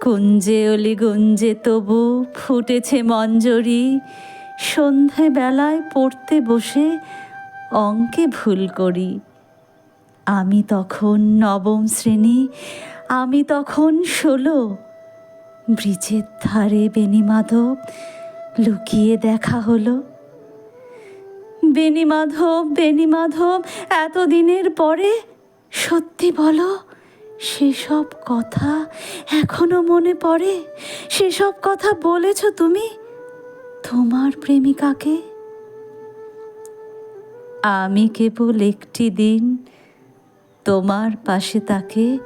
কুঞ্জে অলি গুঞ্জে তবু ফুটেছে মঞ্জরি। সন্ধে বেলায় পড়তে বসে অঙ্কে ভুল করি। আমি তখন নবম শ্রেণি, আমি তখন ষোলো। ব্রিজের ধারে বেণীমাধব লুকিয়ে দেখা হলো। বেণীমাধব বেণীমাধব এতদিনের পরে সত্যি বলো সেসব কথা এখনও মনে পড়ে? সেসব কথা বলেছ তুমি? তোমার প্রেমিকাকে? আমি কেবল একটি দিন তোমার পাশে তাকে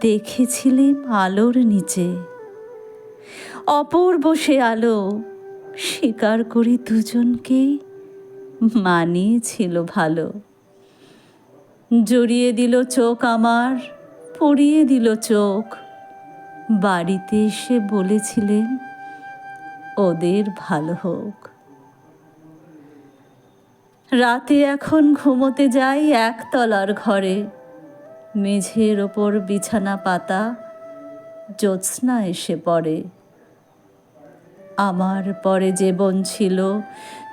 দেখেছিলাম আলোর নিচে। অপূর্ব সে আলো স্বীকার করি দুজনকেই মানিয়েছিল ভালো। জড়িয়ে দিল চোখ আমার পড়িয়ে দিল চোখ। বাড়িতে এসে বলেছিলেন, ওদের ভালো হোক। রাতে এখন ঘুমোতে যাই একতলার ঘরে। মেঝের ওপর বিছানা পাতা, জ্যোৎস্না এসে পড়ে। আমার পরে যে বোন ছিল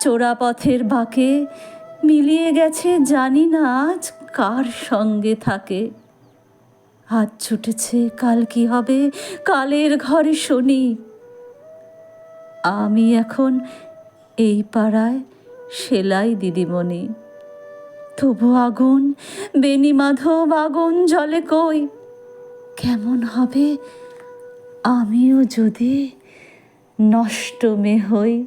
চোরা পথের বাঁকে মিলিয়ে গেছে জানি না আজ কার সঙ্গে থাকে। আজ ছুটেছে, কাল কি হবে? কালের ঘরে শুনি। আমি এখন এই পাড়ায় সেলাই দিদিমণি। তবু আগুন, বেনি মাধব, আগুন জলে কই? কেমন হবে? আমিও যদি নষ্ট মে হই।